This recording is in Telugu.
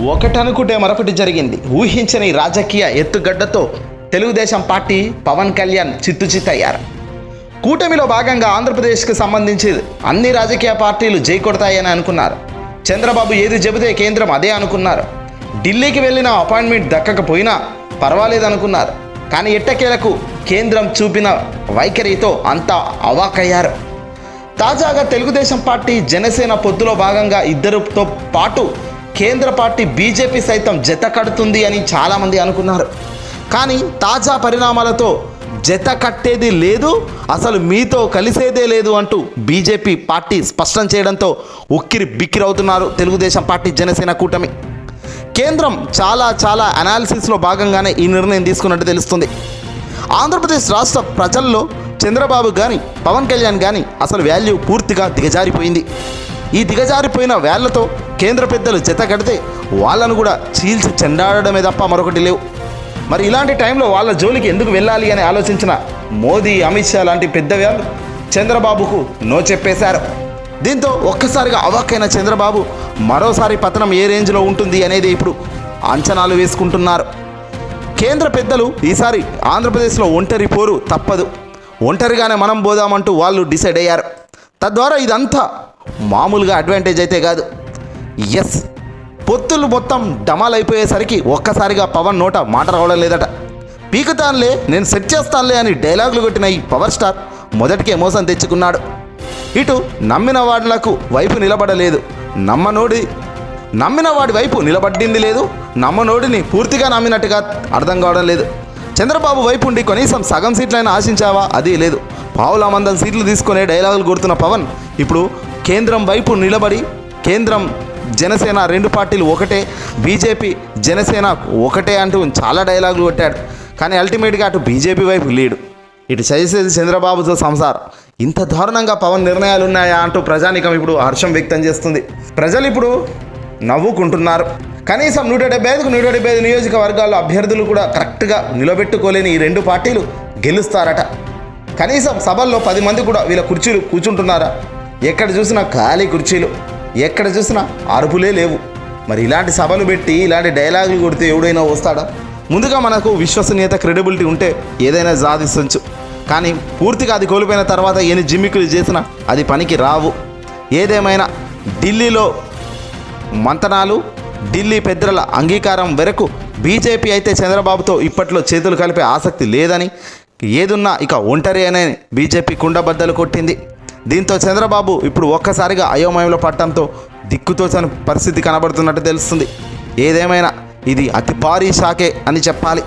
ఒకటనుకుంటే మరొకటి జరిగింది. ఊహించని రాజకీయ ఎత్తుగడ్డతో తెలుగుదేశం పార్టీ పవన్ కళ్యాణ్ చిత్తు చిత్తయ్యారు కూటమిలో భాగంగా ఆంధ్రప్రదేశ్కి సంబంధించి అన్ని రాజకీయ పార్టీలు జై కొడతాయని అనుకున్నారు. చంద్రబాబు ఏది చెబితే కేంద్రం అదే అనుకున్నారు. ఢిల్లీకి వెళ్ళిన అపాయింట్మెంట్ దక్కకపోయినా పర్వాలేదనుకున్నారు. కానీ ఎట్టకేలకు కేంద్రం చూపిన వైఖరితో అంతా అవాకయ్యారు. తాజాగా తెలుగుదేశం పార్టీ జనసేన పొత్తులో భాగంగా ఇద్దరుతో పాటు కేంద్ర పార్టీ బీజేపీ సైతం జత కడుతుంది అని చాలామంది అనుకున్నారు. కానీ తాజా పరిణామాలతో జత కట్టేది లేదు అసలు మీతో కలిసేదే లేదు అంటూ బీజేపీ పార్టీ స్పష్టం చేయడంతో ఉక్కిరి బిక్కిరవుతున్నారు తెలుగుదేశం పార్టీ జనసేన కూటమి. కేంద్రం చాలా చాలా అనాలిసిస్లో భాగంగానే ఈ నిర్ణయం తీసుకున్నట్టు తెలుస్తుంది. ఆంధ్రప్రదేశ్ రాష్ట్ర ప్రజల్లో చంద్రబాబు కానీ పవన్ కళ్యాణ్ కానీ అసలు వాల్యూ పూర్తిగా దిగజారిపోయింది. ఈ దిగజారిపోయిన వేళ్ళతో కేంద్ర పెద్దలు జత కడితే వాళ్ళను కూడా చీల్చి చెండాడమే తప్ప మరొకటి లేవు. మరి ఇలాంటి టైంలో వాళ్ళ జోలికి ఎందుకు వెళ్ళాలి అని ఆలోచించిన మోదీ అమిత్ షా లాంటి పెద్దవాళ్ళు చంద్రబాబుకు నో చెప్పేశారు. దీంతో ఒక్కసారిగా అవాక్కైన చంద్రబాబు మరోసారి పతనం ఏ రేంజ్లో ఉంటుంది అనేది ఇప్పుడు అంచనాలు వేసుకుంటున్నారు. కేంద్ర పెద్దలు ఈసారి ఆంధ్రప్రదేశ్లో ఒంటరి పోరు తప్పదు. ఒంటరిగానే మనం పోదామంటూ వాళ్ళు డిసైడ్ అయ్యారు. తద్వారా ఇదంతా మామూలుగా అడ్వాంటేజ్ అయితే కాదు. ఎస్ పొత్తులు మొత్తం డమాల్ అయిపోయేసరికి ఒక్కసారిగా పవన్ నోట మాట రావడం లేదట. పీకుతానులే నేను సెట్ చేస్తానులే అని డైలాగులు కొట్టిన ఈ పవర్ స్టార్ మొదటికే మోసం తెచ్చుకున్నాడు. ఇటు నమ్మిన వాళ్ళకు వైపు నిలబడలేదు. నమ్మనోడి నమ్మిన వాడి వైపు నిలబడింది లేదు. నమ్మనోడిని పూర్తిగా నమ్మినట్టుగా అర్థం కావడం లేదు. చంద్రబాబు వైపు ఉండి కనీసం సగం సీట్లైనా ఆశించావా? అది లేదు. పావుల మందం సీట్లు తీసుకునే డైలాగులు కొడుతున్న పవన్ ఇప్పుడు కేంద్రం వైపు నిలబడి కేంద్రం జనసేన రెండు పార్టీలు ఒకటే బీజేపీ జనసేన ఒకటే అంటూ చాలా డైలాగులు కొట్టాడు. కానీ అల్టిమేట్గా అటు బీజేపీ వైపు లేడు ఇటు చేసేది చంద్రబాబుతో సంసారం. ఇంత దారుణంగా పవన్ నిర్ణయాలు ఉన్నాయా అంటూ ప్రజానికం ఇప్పుడు హర్షం వ్యక్తం చేస్తుంది. ప్రజలు ఇప్పుడు నవ్వుకుంటున్నారు. కనీసం నూట డెబ్బై ఐదుకు నూట డెబ్బై ఐదు నియోజకవర్గాల్లో అభ్యర్థులు కూడా కరెక్ట్గా నిలబెట్టుకోలేని ఈ రెండు పార్టీలు గెలుస్తారట. కనీసం సభల్లో పది మంది కూడా వీళ్ళ కుర్చీలు కూర్చుంటున్నారా? ఎక్కడ చూసినా ఖాళీ కుర్చీలు. ఎక్కడ చూసినా అరుపులే లేవు. మరి ఇలాంటి సభలు పెట్టి ఇలాంటి డైలాగులు కొడితే ఎవడైనా వస్తాడా? ముందుగా మనకు విశ్వసనీయత క్రెడిబిలిటీ ఉంటే ఏదైనా సాధించవచ్చు కానీ పూర్తిగా అది కోల్పోయిన తర్వాత ఎన్ని జిమ్మికులు చేసినా అది పనికి రావు. ఏదేమైనా ఢిల్లీలో మంతనాలు ఢిల్లీ పెద్దల అంగీకారం వరకు బీజేపీ అయితే చంద్రబాబుతో ఇప్పట్లో చేతులు కలిపే ఆసక్తి లేదని ఏదున్నా ఇక ఒంటరి అనే బీజేపీ కుండబద్దలు కొట్టింది. దీంతో చంద్రబాబు ఇప్పుడు ఒక్కసారిగా అయోమయంలో పట్టడంతో దిక్కుతోచని పరిస్థితి కనబడుతున్నట్టు తెలుస్తుంది. ఏదేమైనా ఇది అతి భారీ షాకే అని చెప్పాలి.